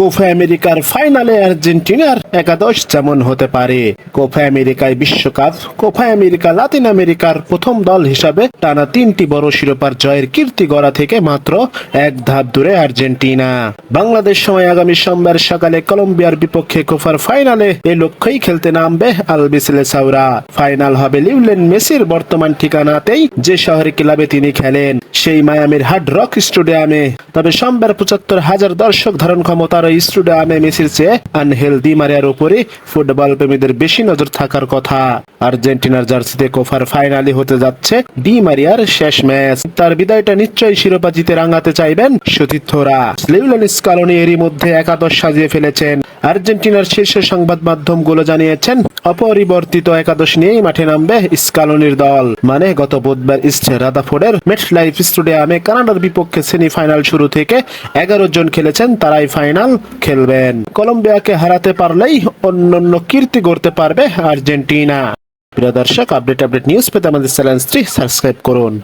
Copa আমেরিকার ফাইনালে আর্জেন্টিনার একাদশ যেমন হতে পারে। কোফা আমেরিকায় বিশ্বকাপ, কোফা আমেরিকা লাতিন আমেরিকার প্রথম দল হিসাবে টানা তিনটি বড় শিরোপার জয়ের কীর্তি গড়া থেকে মাত্র এক ধাপ দূরে আর্জেন্টিনা। বাংলাদেশ সময় আগামী সোমবার সকালে কলম্বিয়ার বিপক্ষে কোফার ফাইনালে এ লক্ষ্যেই খেলতে নামবে আলবিসেলে সাউরা ফাইনাল হবে লিউলেন মেসির বর্তমান ঠিকানাতেই যে শহরে ক্লাবে তিনি খেলেন, সেই মায়ামির হার্ড রক স্টেডিয়ামে। তবে সোমবার পঁচাত্তর হাজার দর্শক ধারণ ক্ষমতার এই স্টেডিয়ামে মেসির চেয়ে আনহেলদি মারিয়ার উপরে ফুটবল প্রেমীদের বেশি নজর থাকার কথা। আর্জেন্টিনার জার্সিতে কোফার ফাইনালে হতে যাচ্ছে ডি মারিয়ার শেষ ম্যাচ। তার বিদায়টা নিশ্চয়ই শিরোপা জিতে রাঙাতে চাইবেন সতীর্থরা। লিউলন স্কালনি এরই মধ্যে একাদশ সাজিয়ে ফেলেছেন। আর্জেন্টিনার শীর্ষ সংবাদ মাধ্যমগুলো জানিয়েছেন অপরিবর্তিত একাদশ নিয়েই মাঠে নামবে স্কালনির দল। মানে গত বুধবার ইস্ট রাদাফোর্ডের মেট লাইফ স্টেডিয়ামে কানাডার বিপক্ষে সেমিফাইনাল শুরু থেকে এগারো জন খেলেছেন, তারাই ফাইনাল খেলবেন। কলম্বিয়াকে হারাতে পারলেই অন্যান্য কীর্তি গড়তে পারবে আর্জেন্টিনা। প্রিয় দর্শক, আপডেট আপডেট নিউজ পেতে আমাদের চ্যানেলটি সাবস্ক্রাইব করুন।